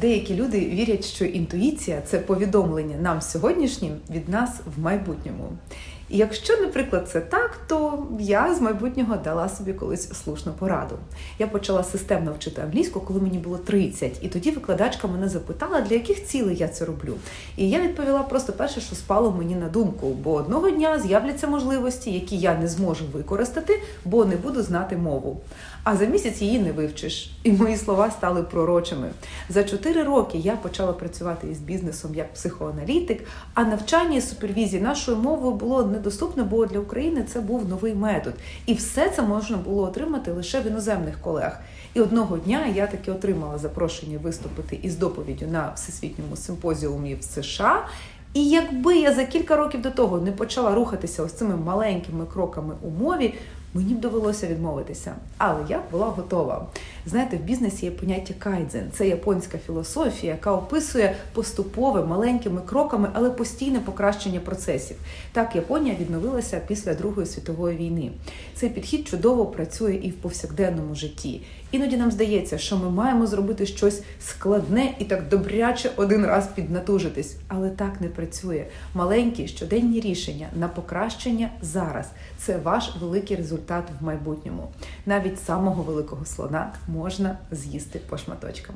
Деякі люди вірять, що інтуїція це повідомлення нам сьогоднішнім від нас в майбутньому. І якщо, наприклад, це так, то я з майбутнього дала собі колись слушну пораду. Я почала системно вчити англійську, коли мені було 30, і тоді викладачка мене запитала, для яких цілей я це роблю. І я відповіла просто перше, що спало мені на думку, бо одного дня з'являться можливості, які я не зможу використати, бо не буду знати мову. А за місяць її не вивчиш. І мої слова стали пророчими. За 4 роки я почала працювати із бізнесом як психоаналітик, а навчання і супервізії нашою мовою було недоступне, бо для України це був новий метод. І все це можна було отримати лише в іноземних колег. І одного дня я таки отримала запрошення виступити із доповіддю на всесвітньому симпозіумі в США. І якби я за кілька років до того не почала рухатися ось цими маленькими кроками у мові, мені б довелося відмовитися. Але я була готова. Знаєте, в бізнесі є поняття кайдзен. Це японська філософія, яка описує поступове маленькими кроками, але постійне покращення процесів. Так Японія відновилася після Другої світової війни. Цей підхід чудово працює і в повсякденному житті. Іноді нам здається, що ми маємо зробити щось складне і так добряче один раз піднатужитись, але так не працює. Маленькі щоденні рішення на покращення зараз це ваш великий результат в майбутньому. Навіть самого великого слона можна з'їсти по шматочкам.